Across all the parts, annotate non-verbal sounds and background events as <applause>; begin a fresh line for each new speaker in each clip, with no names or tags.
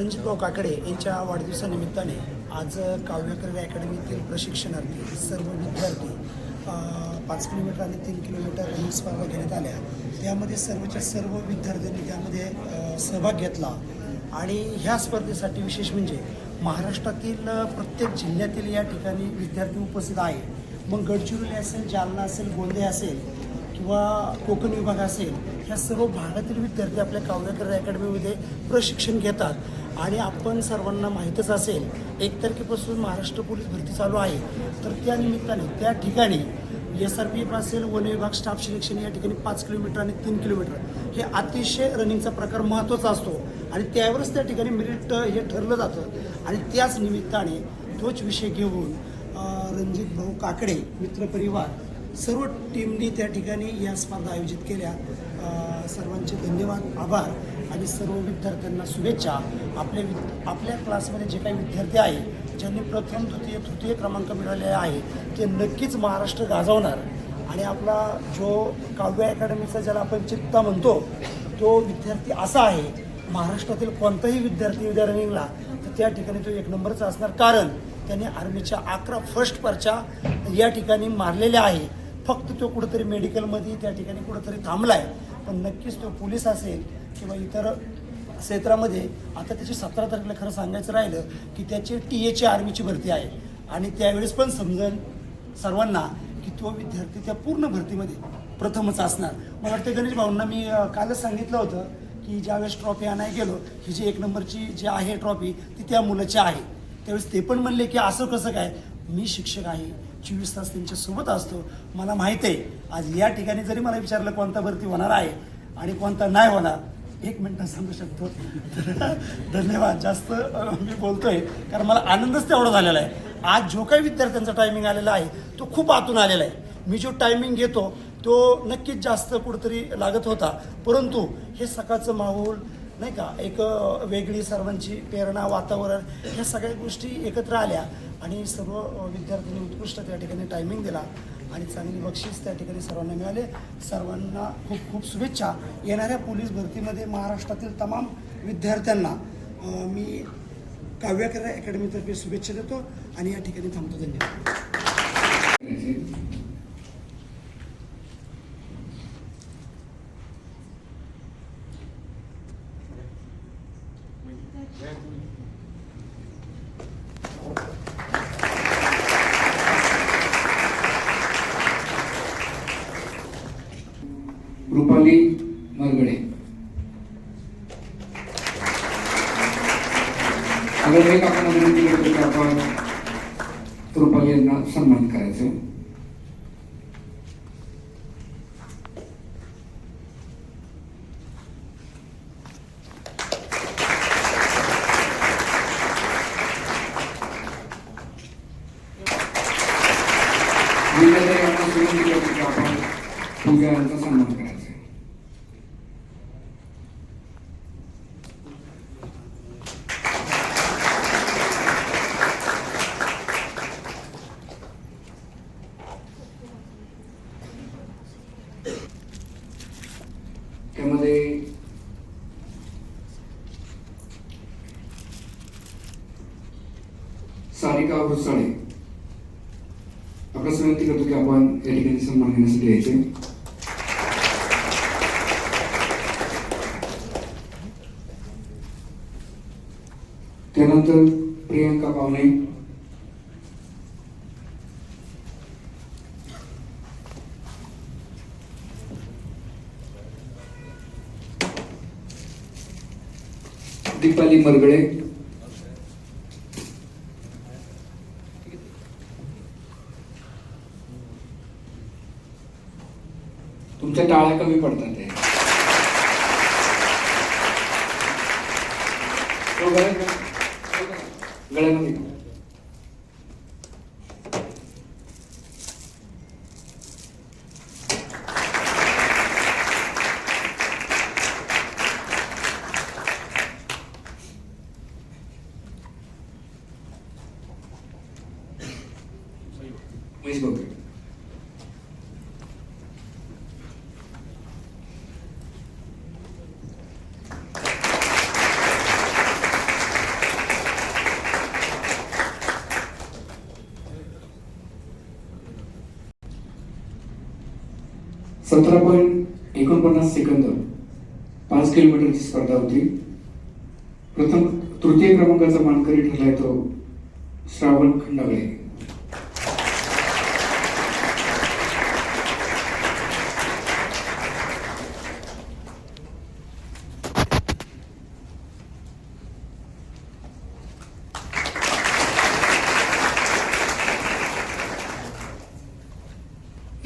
रणजितभाऊ काकडे यांच्या वाढदिवसानिमित्ताने आज काव्यकरण अकॅडमीतील प्रशिक्षणार्थी सर्व विद्यार्थी पाच किलोमीटर आणि तीन किलोमीटर रनिंग स्पर्धा घेण्यात आल्या. त्यामध्ये सर्वच्या सर्व विद्यार्थ्यांनी त्यामध्ये सहभाग घेतला. आणि ह्या स्पर्धेसाठी विशेष म्हणजे महाराष्ट्रातील प्रत्येक जिल्ह्यातील या ठिकाणी विद्यार्थी उपस्थित आहे मग गडचिरोली असेल जालना असेल गोंदिया असेल किंवा कोकण विभाग असेल ह्या सर्व भागातील विद्यार्थी आपल्या काव्यकर अकॅडमीमध्ये प्रशिक्षण घेतात. आणि आपण सर्वांना माहीतच असेल एक तारखेपासून महाराष्ट्र पोलीस भरती चालू आहे. तर त्या निमित्ताने त्या ठिकाणी एस आर पी एफ असेल वन विभाग स्टाफ सिलेक्शन या ठिकाणी पाच किलोमीटर आणि तीन किलोमीटर हे अतिशय रनिंगचा प्रकार महत्त्वाचा असतो. आणि त्यावरच त्या ठिकाणी मेरिट हे ठरलं जातं. आणि त्याच निमित्ताने तोच विषय घेऊन रणजित भाऊ काकडे मित्रपरिवार सर्व टीमनी त्या ठिकाणी या स्पर्धा आयोजित केल्या. सर्वांचे धन्यवाद आभार आणि सर्व विद्यार्थ्यांना शुभेच्छा. आपल्या विद आपल्या क्लासमध्ये जे काही विद्यार्थी आहे ज्यांनी प्रथम तृतीय तृतीय क्रमांक मिळवलेले आहे ते नक्कीच महाराष्ट्र गाजवणार. आणि आपला जो काव्य अकॅडमीचा ज्याला आपण चित्ता म्हणतो तो विद्यार्थी असा आहे महाराष्ट्रातील कोणताही विद्यार्थी उद्या रनिंगला तर त्या ठिकाणी तो एक नंबरचा असणार. कारण त्याने आर्मीच्या अकरा फर्स्ट परच्या या ठिकाणी मारलेल्या आहे. फक्त तो कुठंतरी मेडिकलमध्ये त्या ठिकाणी कुठंतरी थांबला आहे पण नक्कीच तो पोलीस असेल किंवा इतर क्षेत्रामध्ये आता त्याची सतरा तारखेला खरं सांगायचं राहिलं की त्याची टी एची आर्मीची भरती आहे. आणि त्यावेळेस पण समजन सर्वांना की तो विद्यार्थी त्या पूर्ण भरतीमध्ये प्रथमच असणार. मला वाटतं गणेश भाऊंना मी कालच सांगितलं होतं की ज्यावेळेस ट्रॉफी आणाय गेलो ही जी एक नंबरची जी आहे ट्रॉफी ती त्या मुलाची आहे. त्यावेळेस ते पण म्हणले की असं कसं काय? मी शिक्षक आहे. चोवीस तास त्यांच्यासोबत असतो. मला माहीत आहे आज या ठिकाणी जरी मला विचारलं कोणता भरती होणार आहे आणि कोणता नाही होणार एक मिनटं सांगू शकतो. तर <laughs> धन्यवाद जास्त मी बोलतोय कारण मला आनंदच तेवढा झालेला आहे. आज जो काही विद्यार्थ्यांचा टायमिंग आलेला आहे तो खूप आतून आलेला आहे. मी जो टायमिंग घेतो तो नक्कीच जास्त कुठंतरी लागत होता. परंतु हे सकाळचं माहोल नाही का एक वेगळी सर्वांची प्रेरणा वातावरण ह्या सगळ्या गोष्टी एकत्र आल्या आणि सर्व विद्यार्थ्यांनी उत्कृष्ट त्या ठिकाणी टायमिंग दिला आणि चांगली बक्षीस त्या ठिकाणी सर्वांना मिळाले. सर्वांना खूप खूप शुभेच्छा. येणाऱ्या पोलीस भरतीमध्ये महाराष्ट्रातील तमाम विद्यार्थ्यांना मी काव्यकरा अकॅडमीतर्फे शुभेच्छा देतो आणि या ठिकाणी थांबतो. धन्यवाद.
रुपाली मरगडे अगर एक आपण विनंती आपण रुपाली यांना सन्मान करायचं विनंती यांना विनंती करतो की आपण पूजा यांचा सन्मान करायचा त्यामध्ये सारिका घुसाळे आपल्यास विनंती करतो की आपण या ठिकाणी सन्मान घेण्यासाठी यायचे त्यानंतर प्रियंका पावणे दीपाली मरगळे तुमच्या टाळ्या कमी पडतात ते तो सतरा पॉईंट एकोणपन्नास सेकंद पाच किलोमीटरची स्पर्धा होती. प्रथम तृतीय क्रमांकाचा मानकरी ठरलाय तो श्रावण खंडागळे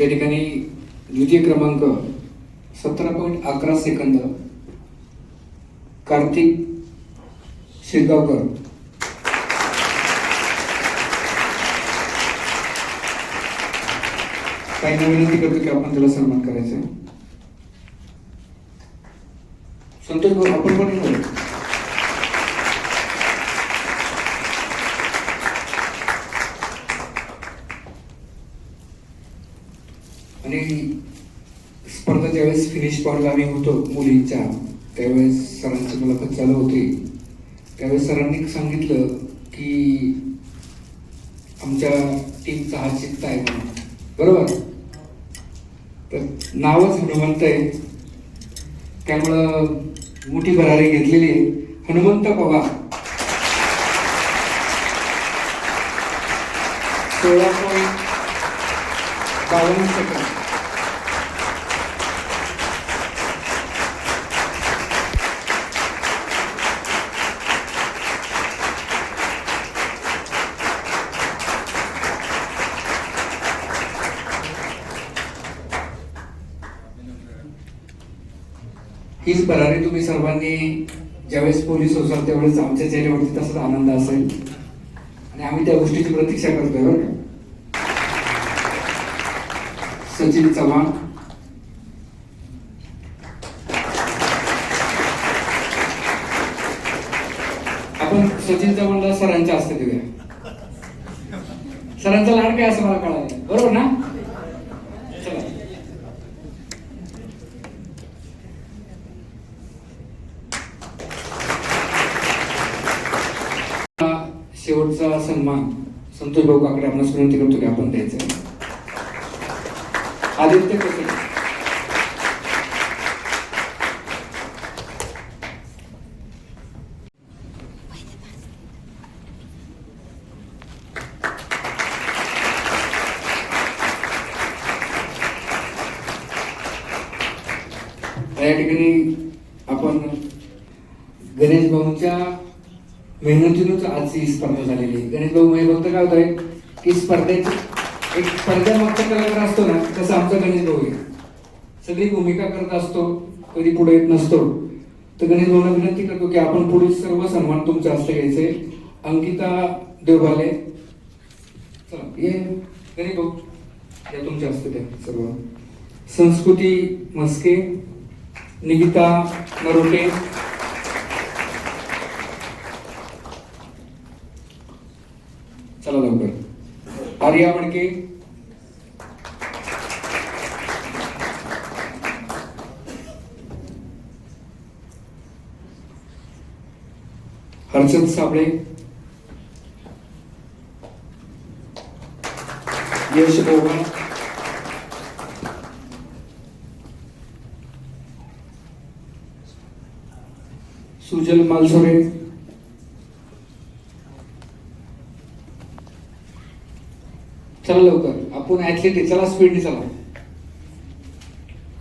या ठिकाणी द्वितीय क्रमांक सतरा पॉईंट अकरा सेकंद. कार्तिक शिरगावकर. काही विनंती करतो की आपण त्याला सन्मान करायचा आहे. संतोष भाऊ आपण पण आणि स्पर्धा ज्यावेळेस फिनिश पॉईंटला आम्ही होतो मुलींच्या त्यावेळेस सरांची मुलाखत चालू होती. त्यावेळेस सरांनी सांगितलं की आमच्या टीमचा हा चित्त आहे म्हणून. बरोबर? तर नावच हनुमंत आहे. त्यामुळं मोठी भरारी घेतलेली आहे. हनुमंत पवार सोळा पॉईंट बावन्न सेकंद नक्कीच भरारी तुम्ही सर्वांनी ज्यावेळेस पोलीस होसाल त्यावेळेस आमच्या चेहऱ्यावरती तसाच आनंद असेल. आणि आम्ही त्या गोष्टीची प्रतीक्षा करतोय बरं सचिन चव्हाण. आपण सचिन चव्हाणला सरांच्या हस्ते देऊया. सरांचा लाड काय असं मला कळालं बरोबर ना चला चा सन्मान संतोष भाऊ काकडे आपण विनंती करतो की आपण द्यायचं आदित्य कसे? या ठिकाणी आपण गणेश भाऊंच्या मेहनतीनंच आज ही स्पर्धा झालेली आहे. गणेश भाऊ हे फक्त काय होत की स्पर्धेची एक स्पर्धेमागचा कलाकार असतो ना तसं आमचा गणेश भाऊ आहे. सगळी भूमिका करत असतो कधी पुढे येत नसतो. तर गणेश भाऊला विनंती करतो की आपण पुढील सर्व सन्मान तुमच्या हस्ते घ्यायचे. अंकिता देवभाले. चला ये गणेश भाऊ या तुमच्या हस्ते द्या सर्व. संस्कृती मस्के निकिता नरोटे. चला लवकर आर्या मडके हर्षद साबळे यश बोगा सुजल मालसोरे आपण ऍथलीट आहे चला स्पीडने चला.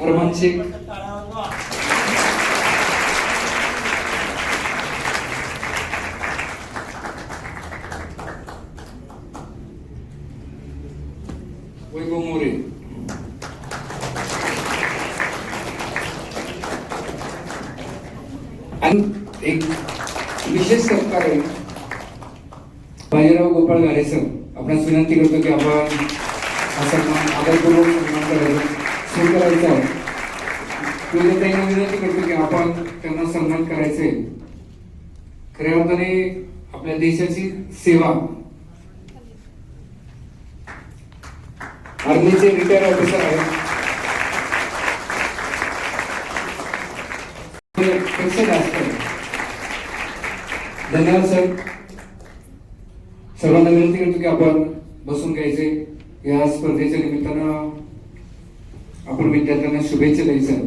अरमान शेख. वैभव मोरे. आणि एक विशेष सत्कार आहे. बाजीराव गोपाळ घारे सर आपणास विनंती करतो की आपण हा सन्मान आदरपूर्वक सन्मान करायचा स्वीकारायचा आहे विनंती विनंती करतो की आपण त्यांना सन्मान करायचे. खऱ्या अर्थाने आपल्या देशाची सेवा. आर्मीचे रिटायर ऑफिसर आहेत. जास्त धन्यवाद सर. सर्वांना विनंती करतो की आपण बसून घ्यायचे. या स्पर्धेच्या निमित्तानं आपण विद्यार्थ्यांना शुभेच्छा द्यायचं